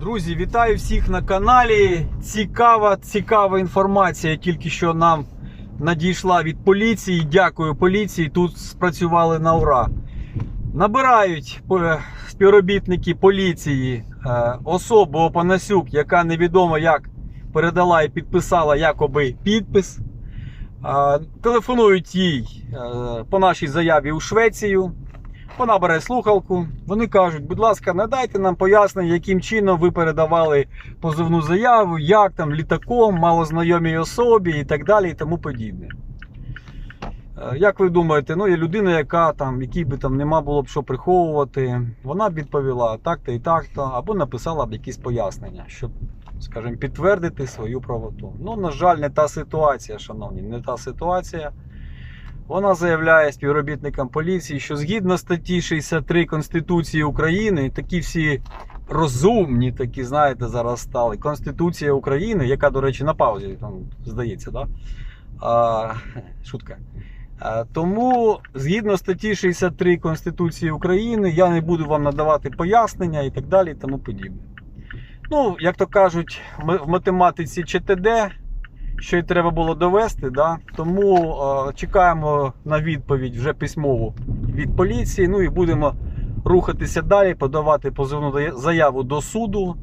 Друзі, вітаю всіх на каналі. Цікава, цікава інформація тільки що нам надійшла від поліції. Дякую поліції. Тут спрацювали на ура. Набирають е, співробітники поліції е, особу Опанасюк, яка невідомо як передала і підписала якоби підпис. Е, Телефонують їй по нашій заяві у Швецію. Вона бере слухалку. Вони кажуть, будь ласка, надайте нам пояснення, яким чином ви передавали позовну заяву, як там літаком, малознайомій особі і так далі, і тому подібне. Е, Як ви думаєте, ну є людина, яка там, якій би там нема було б що приховувати, вона б відповіла так-то і так-то, або написала б якісь пояснення, щоб, скажімо, підтвердити свою правоту. Ну, на жаль, не та ситуація, шановні, не та ситуація. Вона заявляє співробітникам поліції, що згідно статті 63 Конституції України, такі всі розумні, такі, знаєте, зараз стали. Конституція України, яка, до речі, на паузі там здається, да? а, шутка. А, тому, згідно статті 63 Конституції України, я не буду вам надавати пояснення і так далі, і тому подібне. Ну, як то кажуть, в математиці ЧТД що й треба було довести. Да? Тому е, чекаємо на відповідь вже письмову від поліції. Ну і будемо рухатися далі, подавати позовну заяву до суду.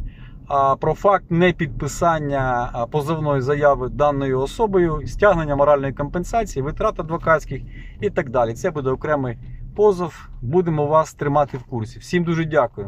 А про факт непідписання а, позовної заяви даною особою, стягнення моральної компенсації, витрат адвокатських і так далі. Це буде окремий позов. Будемо вас тримати в курсі. Всім дуже дякую.